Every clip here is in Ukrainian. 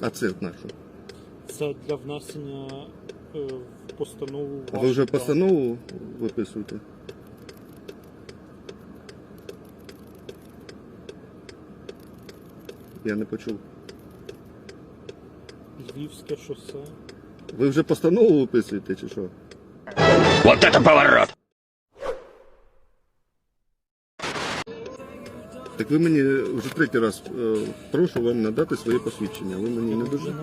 А це на що? Це для внесення е, в постанову. А ви вже даних. постанову виписуєте? Я не почув. Львівське шосе. Ви вже постанову виписуєте чи що? Вот это поворот! Так ви мені вже третій раз е, прошу вам надати своє посвідчення. Ви мені не дуже.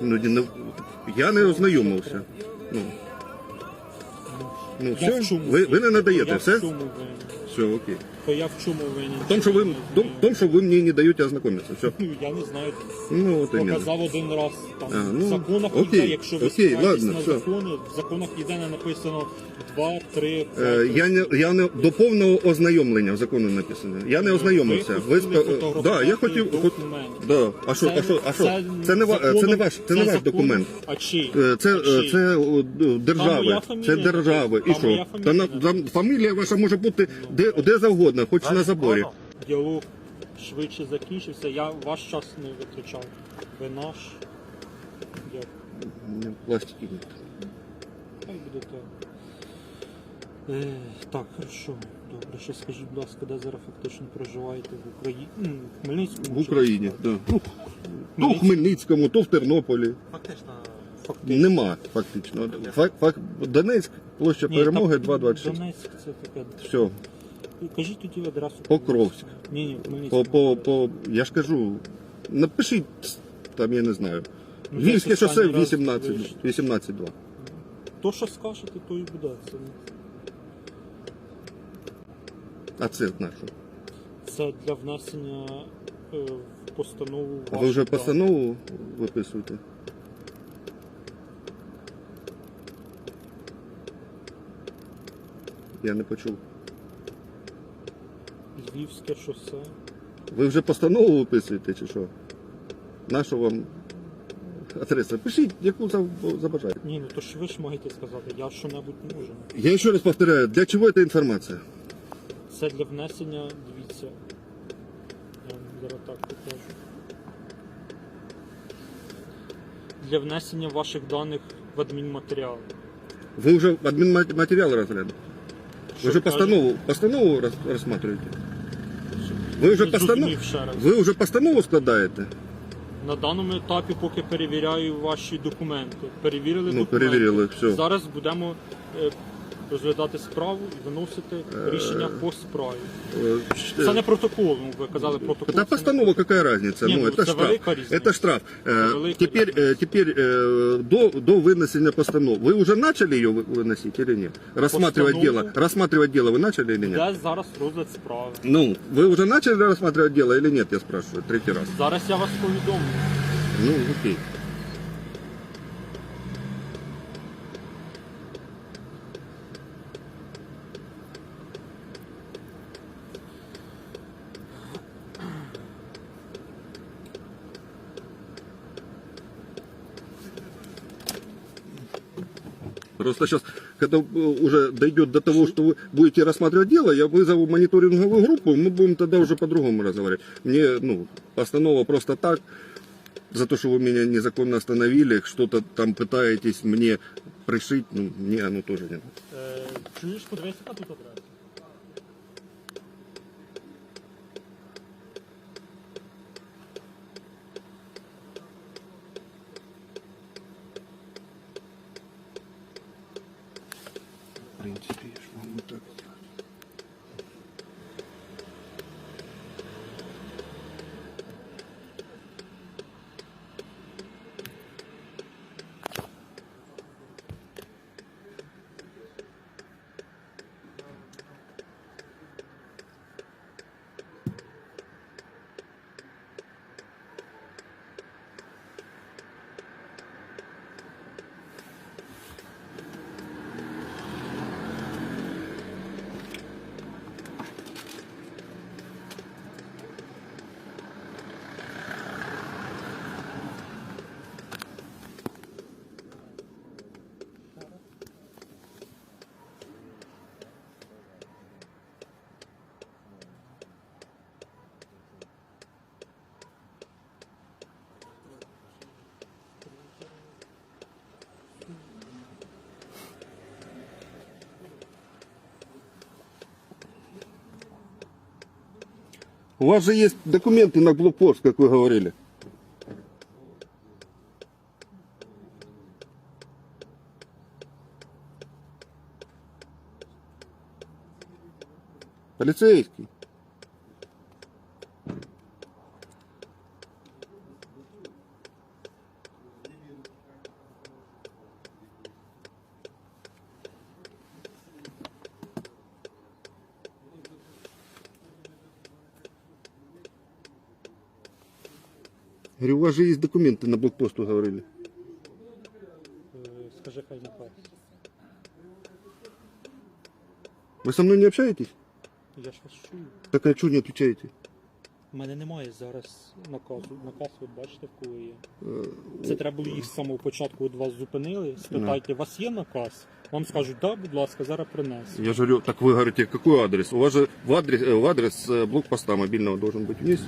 Ну, не, я не ознайомився. Ну, ну Я все, чому ви, ви не надаєте, Я все? в чому винен? Все, окей. То я в чому винен? В том, что вы, в том, в том, что вы мне не даете ознакомиться. Все. Ну, я не знаю. Ну, вот именно. Показав один раз там А, ну, в законах окей, йде, якщо ви окей, спираєтесь ладно, на все. закони, в законах йде не написано 2, 3, 5. Е, я не я не до повного ознайомлення в закону написано. Я не ознайомився. Ви Ви хотіли ска- е, да, я хотів документ. да. А що, а що, а що? Це не ва- це не ваш, це не ваш закон- документ. А чий? Е, Це, А е, це моя держави. фамілія Це держави. І. Там моя що? Та на, фамілія там фамілія ваша може бути де, де завгодно, хоч на заборі. Діалог швидше закінчився. Я ваш час не витрачав. Ви наш. Я Ні, Пластики. ні. хай буде так. Е, так, хорошо. Добре, ще скажіть, будь ласка, де зараз фактично проживаєте в Україні? В Хмельницькому? В Україні, да. Ну, то в Хмельницькому, то в Тернополі. Фактично. Нема фактично. Фак, фак, Донецьк, площа Ні, перемоги там 226. Донецьк це таке. Все. Кажіть тоді адресу. Покровськ. Ні, ні, По, Хмельницькому. по, по, я ж кажу, напишіть, там я не знаю. Ну, Львівське десь шосе останній раз 18, ви ж- 18-2. То, що скажете, то і буде. Це, А це на що? це для внесення е, в постанову. А ви вже постанову виписуєте? Я не почув. Львівське шосе. Ви вже постанову виписуєте чи що? На що вам адреса? Пишіть, яку за- забажаєте. Ні, ну то ж ви ж маєте сказати, я що-небудь можу. Я ще раз повторяю, для чого ця інформація? Це для внесення, дивіться. Я вам зараз так покажу. Для внесення ваших даних в адмінматеріал. Ви вже адмінматеріал розглянули? Ви вже постанову, постанову роз, розсматриваєте? Ви вже, постанов... зрозумів ще раз. Ви вже постанову складаєте? На даному етапі, поки перевіряю ваші документи. Перевірили Ну, документи. перевірили, все. Зараз будемо е, розглядати справу і виносити Е, рішення по справі. Е, Це не протокол, ну ви казали протокол. Да це не постанова, какая разница? Не, ну, ну, это это штраф. велика різниця. Это штраф. Э, велика теперь, э, теперь э, до, до вынесения постановы. Вы уже начали ее вы- выносить или нет? Рассматривать Постанову? дело. Рассматривать дело вы начали или нет? Де зараз розгляд справи? Ну, вы уже начали рассматривать дело или нет, я спрашиваю, третий раз. Зараз я вас повідомлю. Ну, окей. Просто сейчас, когда э, уже дойдет до того, что вы будете рассматривать дело, я вызову мониторинговую группу, мы будем тогда уже по-другому разговаривать. Мне, ну, постанова просто так, за то, что вы меня незаконно остановили, что-то там пытаетесь мне пришить, ну, мне оно тоже нет. Е, чуєш, подивися, яка тут адреса? В принципе, я ж могу так сделать. вас же есть документы на блокпост, как вы говорили. Полицейский. Говорю, у вас же есть документы на блокпост, вы говорили. Е, Скажи, хай наказ. Вы со мной не общаетесь? Я ж вас чую. Так а что не отвечаете? У мене немає зараз наказу. Наказ ви бачите, в кого є. Э, Це треба було їх з самого початку від вас зупинили. Спитайте, у вас є наказ? Вам скажуть, да, будь ласка, зараз принесу. Я же говорю, так вы говорите, какой адрес? У вас же в адрес, э, в адрес э, блокпоста мобильного должен быть вместе.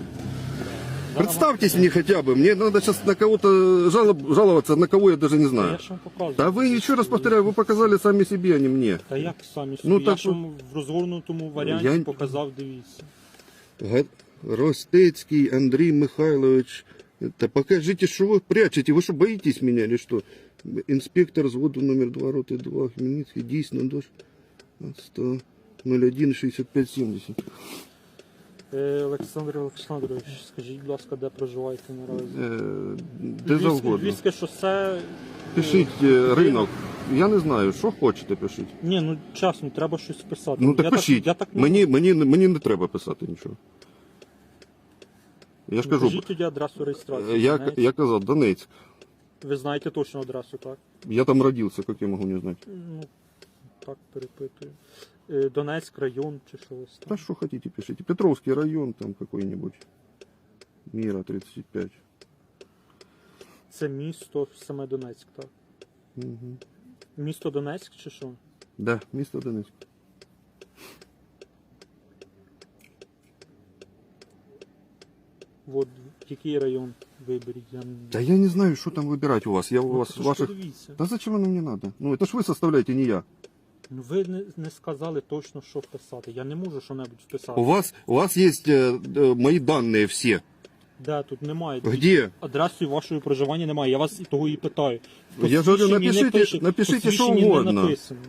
Зараз Представьтесь мне хотя бы. Мне надо сейчас на кого-то жалоб, жаловаться, на кого я даже не вам- Та знаю. Я ж вам показую. Да вы еще раз повторяю, вы показали сами себе, а не мне. Та як самі собі? Ну, я так ж вам в розгорнутому варіанті Я- показав, дивіться. Га- Ростецкий Андрей Михайлович. Да покажите, что вы прячете. Вы что, боитесь меня или что? Инспектор взвода номер 2, роты 2, Хмельницкий, действительно, дождь. 100, 01, 65, 70. Е, Олександр Олександрович, скажіть, будь ласка, де проживаєте наразі? Э, де Львівське- завгодно. Львівське шосе. Пишіть е, ринок. Я не знаю, що хочете, пишіть. Ні, ну чесно, треба щось писати. Ну так я пишіть. Так, я так не мені, мені, не- мені не треба писати нічого. Я ж Ну, кажу, Кажіть тоді адресу реєстрації. е, я, знаєте? я казав, Донецьк. Ви знаєте точно адресу, так? Я там родился, как я могу не знать. Ну, так перепитую. Е, Донецьк район чи щось Да там. что хотите, пишите. Петровский район там какой-нибудь. Мира 35. Це місто саме Донецьк, так? Мгм. Місто Донецьк чи що? Да, место Донецк. От який район виберіть? Я... не- Да я не знаю, что там выбирать у вас. Я у Ну, вас то ж ваших... подивіться. Да зачем оно мне надо? Ну это ж вы составляете, не я. Ну ви не, не сказали точно, що вписати. Я не можу що-небудь вписати. У вас, у вас есть э, э, мои данные все. Де тут немає? Где? Адреси вашого проживання немає. Я вас і того і питаю. В Я ж говорю, посвідченні не напишіть- пише- напишіть, в посвідченні що не угодно. написано.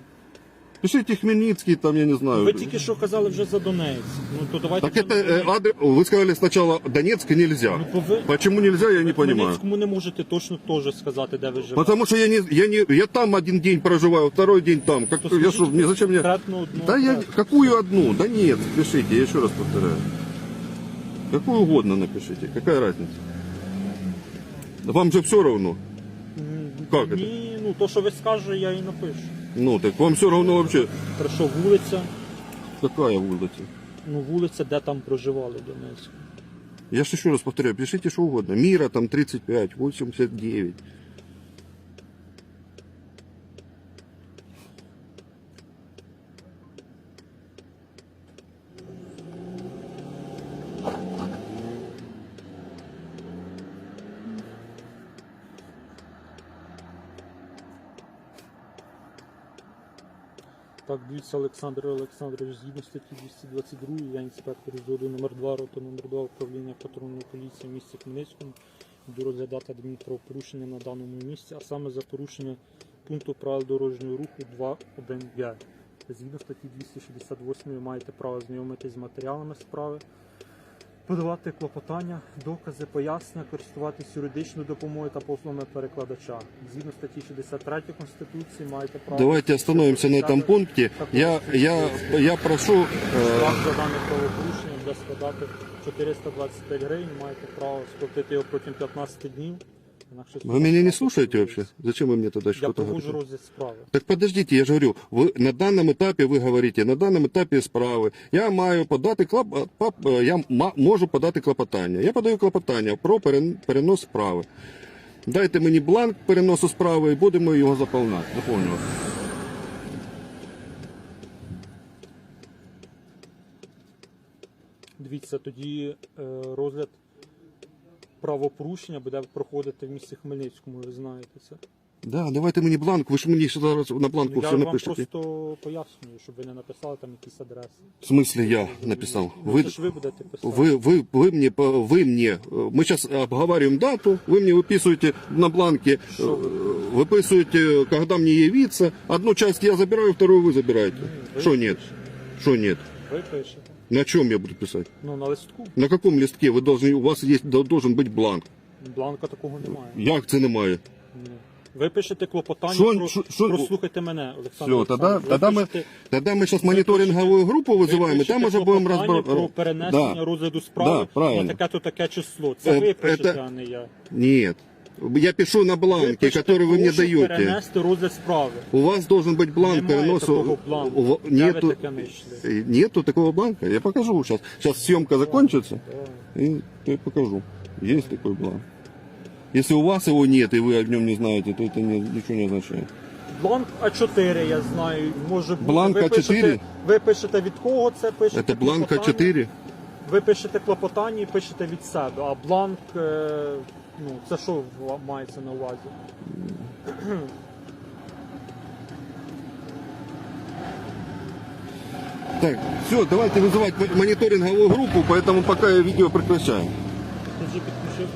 Пишите Хмельницкий, там, я не знаю. Ви тільки що казали вже за Донецьк. Ну то давайте. Так вже это на э, Донецьк. адрес... Вы сказали сначала Донецк нельзя. Ну, пове- Почему нельзя, я не Ви понимаю. Хмельницькому не можете точно теж сказати, де ви живете. Потому что я не, я не, я там один день проживаю, второй день там. Как, То я скажіть что, мне зачем мне? конкретно одну Да я, адресу. какую одну? Да нет, пишите, я еще раз повторяю. Какую угодно напишите, какая разница? Да Вам же все равно. М, Как это? Ні, ну то, що ви скажете, я і напишу. Ну, так вам все равно вообще. Хорошо, вулиця. Какая улица? Ну, вулиця, де там проживали в Донецьку. Я же еще раз повторяю, пишите что угодно. Мира там 35, 89. Так, Олександр Олександрович, згідно статті 222, я інспектор зоду номер 2 рота номер 2 управління патрульної поліції в місті Хмельницькому. Буду розглядати адмінправопорушення на даному місці, а саме за порушення пункту правил дорожнього руху 2.1.5. Згідно статті 268 ви маєте право знайомитись з матеріалами справи, подавати клопотання, докази, пояснення, користуватись юридичною допомогою та послугами перекладача. Згідно статті 63 Конституції маєте право... Давайте остановимся на этом пункті. Я, я, я прошу... Штраф за дане правопорушення буде складати 425 гривень, маєте право сплатити його протягом 15 днів. Інакше Вы меня не штраф слушаете буде. вообще? Зачем вы мне тогда Я что-то проводжу говорите? розгляд справи. Так подождите, я же говорю, вы на данном этапе вы говорите, на данном этапі справи я маю подати клоп, пап- я ма- можу подати клопотання. Я подаю клопотання про перен- перенос справи. Дайте мені бланк переносу справи і будемо його заповнати. Заповнювати. Дивіться, тоді е, розгляд правопорушення буде проходити в місті Хмельницькому, ви знаєте це. Да, давайте мені бланк, ви ж мені ще зараз на бланку Ну, я все вам напишете. просто пояснюю, щоб ви не написали там якісь адреси. В смысле я написал? Ну, Вы, це ж ви будете писати. вы, вы, вы мне, по- вы мне, э, мы сейчас обговариваем дату, вы мне выписываете на бланке, Что э, выписываете, когда мне явиться. Одну часть я забираю, вторую вы забираете. вы Что нет? пишете. Что нет? Ви пишете. На чем я буду писать? Ну, на листку. На каком листке вы должны, у вас есть, до- должен быть бланк. Бланка такого немає. Як це немає? Ні. Ви пишете клопотання, Що- про, що- що- прослухайте мене, Олександр. Все, тогда, Олександрович. Ви тогда, мы, пишете- тогда мы сейчас мониторинговую группу ви вызываем, и пишете там уже будем клопотання разбирать. про перенесення розгляду справи Да, правильно. на таке-то таке число. Це Е, ви пишете, это- а не я. Нет. Я пишу на Ви бланке, пишете, который вы мне «Прошу даете. перенести розгляд справи. У вас должен быть бланк Немає переносу. такого бланку. У ва- Де ви Нету, таке знайшли? Э, нету такого бланка. Я покажу сейчас. Сейчас съемка закончится, Давай. и я покажу. Есть такой бланк. Если у вас его нет, и вы о нем не знаете, то это не- ничего не означает. Бланк А4, я знаю, може бути. Бланк ви А4? Пишете, ви пишете від кого це пишете? Это бланк клопотання? А4. Ви пишете клопотання і пишете від себе, а бланк, е, Ну, це що мається на увазі? Так, все, давайте вызывать мо- мониторинговую группу, поэтому пока я видео прекращаю. Скажи, підключив.